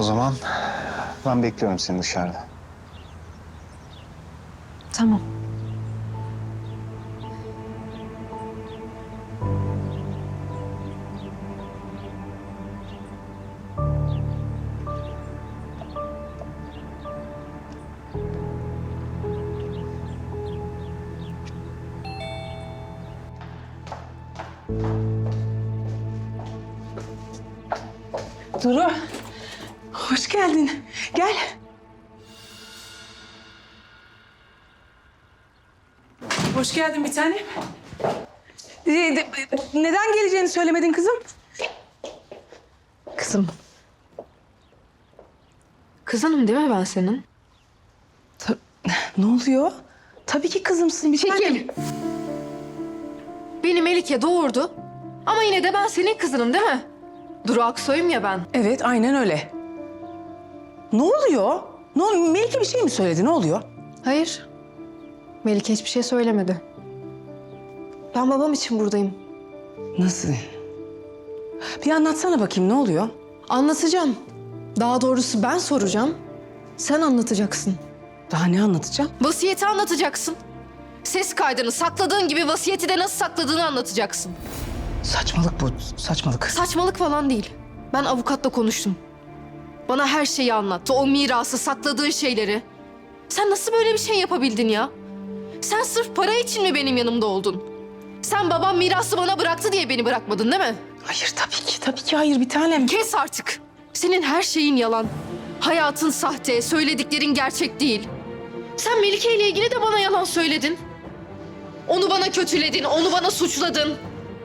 O zaman ben bekliyorum seni dışarıda. Tamam. Duru, hoş geldin. Gel. Hoş geldin bir tane. Ee, de- neden geleceğini söylemedin kızım? Kızım. Kızınım değil mi ben senin? Ta- ne oluyor? Tabii ki kızımsın bir. Çekil. Beni Melike doğurdu. Ama yine de ben senin kızınım değil mi? Duru Aksoy'um ya ben. Evet, aynen öyle. Ne oluyor? Ne oluyor? Melike bir şey mi söyledi? Ne oluyor? Hayır. Melike hiçbir şey söylemedi. Ben babam için buradayım. Nasıl? Bir anlatsana bakayım ne oluyor? Anlatacağım. Daha doğrusu ben soracağım. Sen anlatacaksın. Daha ne anlatacağım? Vasiyeti anlatacaksın. Ses kaydını sakladığın gibi vasiyeti de nasıl sakladığını anlatacaksın. Saçmalık bu, saçmalık. Saçmalık falan değil. Ben avukatla konuştum. Bana her şeyi anlattı. O mirası, sakladığın şeyleri. Sen nasıl böyle bir şey yapabildin ya? Sen sırf para için mi benim yanımda oldun? Sen babam mirası bana bıraktı diye beni bırakmadın değil mi? Hayır tabii ki, tabii ki hayır bir tanem. Kes artık. Senin her şeyin yalan. Hayatın sahte, söylediklerin gerçek değil. Sen Melike ile ilgili de bana yalan söyledin. Onu bana kötüledin, onu bana suçladın.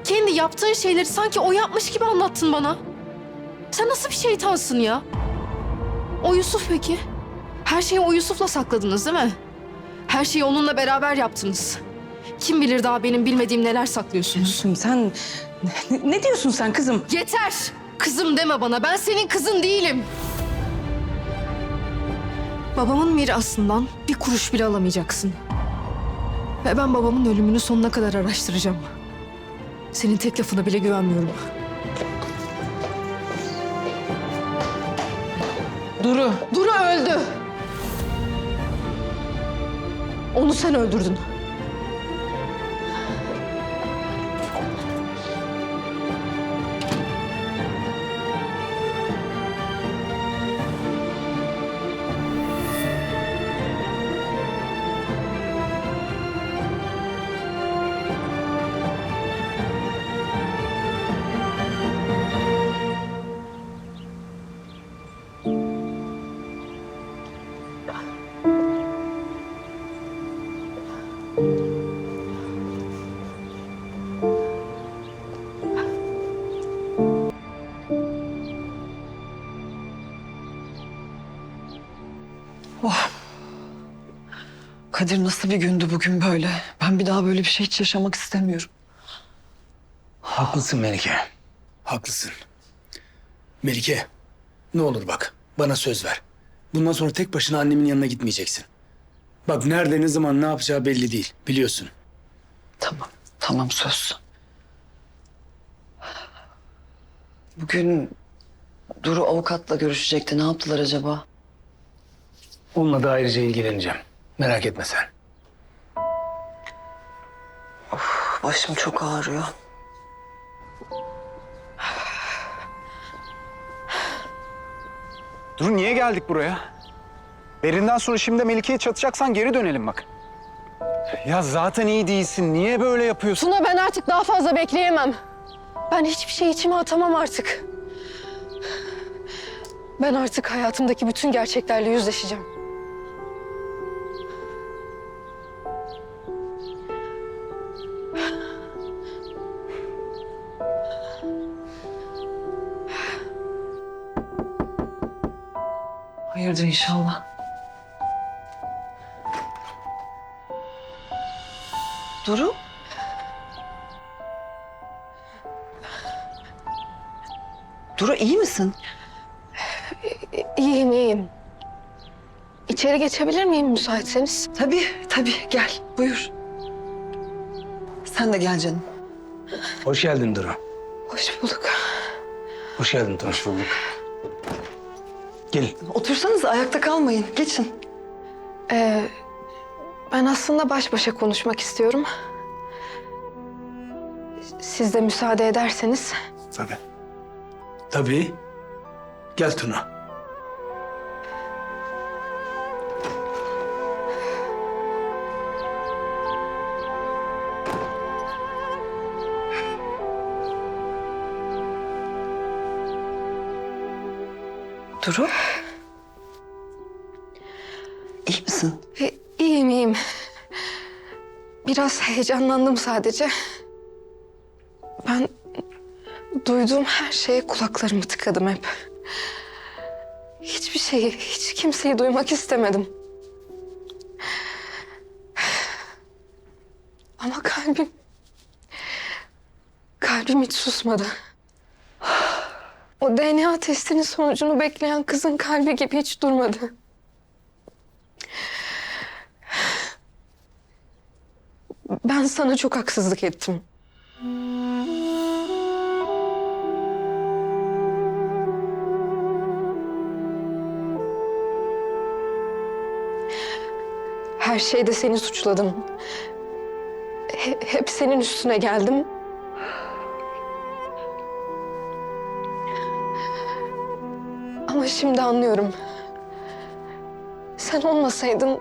Kendi yaptığın şeyleri sanki o yapmış gibi anlattın bana. Sen nasıl bir şeytansın ya? O Yusuf peki? Her şeyi o Yusuf'la sakladınız değil mi? Her şeyi onunla beraber yaptınız. Kim bilir daha benim bilmediğim neler saklıyorsunuz. Yusuf'um sen... Ne, ne diyorsun sen kızım? Yeter! Kızım deme bana. Ben senin kızın değilim. Babamın mirasından bir kuruş bile alamayacaksın. Ve ben babamın ölümünü sonuna kadar araştıracağım. Senin tek lafına bile güvenmiyorum. Duru. Duru öldü. Onu sen öldürdün. Kadir nasıl bir gündü bugün böyle? Ben bir daha böyle bir şey hiç yaşamak istemiyorum. Haklısın Melike. Haklısın. Melike, ne olur bak. Bana söz ver. Bundan sonra tek başına annemin yanına gitmeyeceksin. Bak nerede, ne zaman, ne yapacağı belli değil. Biliyorsun. Tamam, tamam söz. Bugün Duru avukatla görüşecekti. Ne yaptılar acaba? Onunla da ayrıca ilgileneceğim. Merak etme sen. Başım çok ağrıyor. Dur niye geldik buraya? Berinden sonra şimdi Melike'ye çatacaksan geri dönelim bak. Ya zaten iyi değilsin. Niye böyle yapıyorsun? Tuna ben artık daha fazla bekleyemem. Ben hiçbir şey içime atamam artık. Ben artık hayatımdaki bütün gerçeklerle yüzleşeceğim. Hayırdır inşallah. Duru? Duru iyi misin? İyiyim, iyiyim. İçeri geçebilir miyim müsaitseniz? Tabii, tabii. Gel, buyur. Sen de gel canım. Hoş geldin Duru. Hoş bulduk. Hoş geldin Duru. Hoş bulduk. Gelin. Otursanız ayakta kalmayın. Geçin. Ee, ben aslında baş başa konuşmak istiyorum. Siz de müsaade ederseniz. Tabii. Tabii. Gel Tuna. Duru. İyi misin? E, iyiyim iyiyim. Biraz heyecanlandım sadece. Ben duyduğum her şeye kulaklarımı tıkadım hep. Hiçbir şeyi, hiç kimseyi duymak istemedim. Ama kalbim... Kalbim hiç susmadı. O DNA testinin sonucunu bekleyen kızın kalbi gibi hiç durmadı. Ben sana çok haksızlık ettim. Her şeyde seni suçladım. He- hep senin üstüne geldim. Ama şimdi anlıyorum. Sen olmasaydın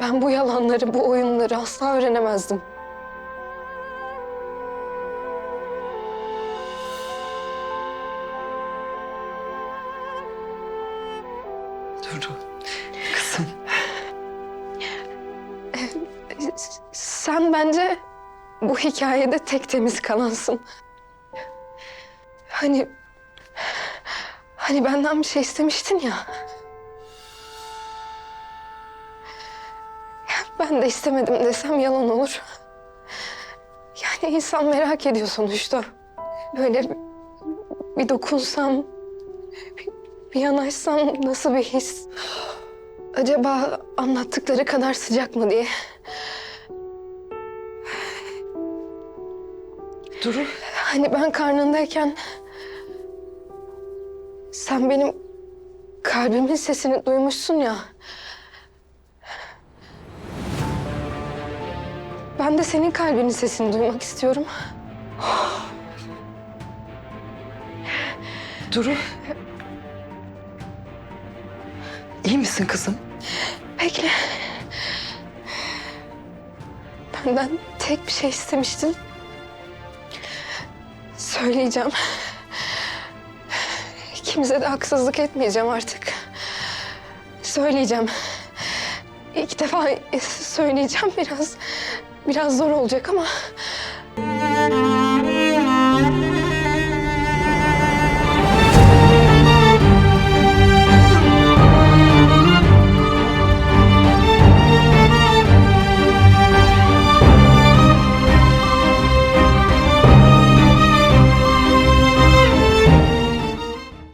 ben bu yalanları, bu oyunları asla öğrenemezdim. Duru. Kızım. Sen bence bu hikayede tek temiz kalansın. Hani... Hani benden bir şey istemiştin ya. Ben de istemedim desem yalan olur. Yani insan merak ediyor sonuçta. Böyle bir, dokunsam, bir, bir yanaşsam nasıl bir his? Acaba anlattıkları kadar sıcak mı diye. Duru. Hani ben karnındayken sen benim kalbimin sesini duymuşsun ya. Ben de senin kalbinin sesini duymak istiyorum. Duru. İyi misin kızım? Bekle. Benden tek bir şey istemiştin. Söyleyeceğim. Kimse de haksızlık etmeyeceğim artık. Söyleyeceğim. İlk defa söyleyeceğim biraz Biraz zor olacak ama...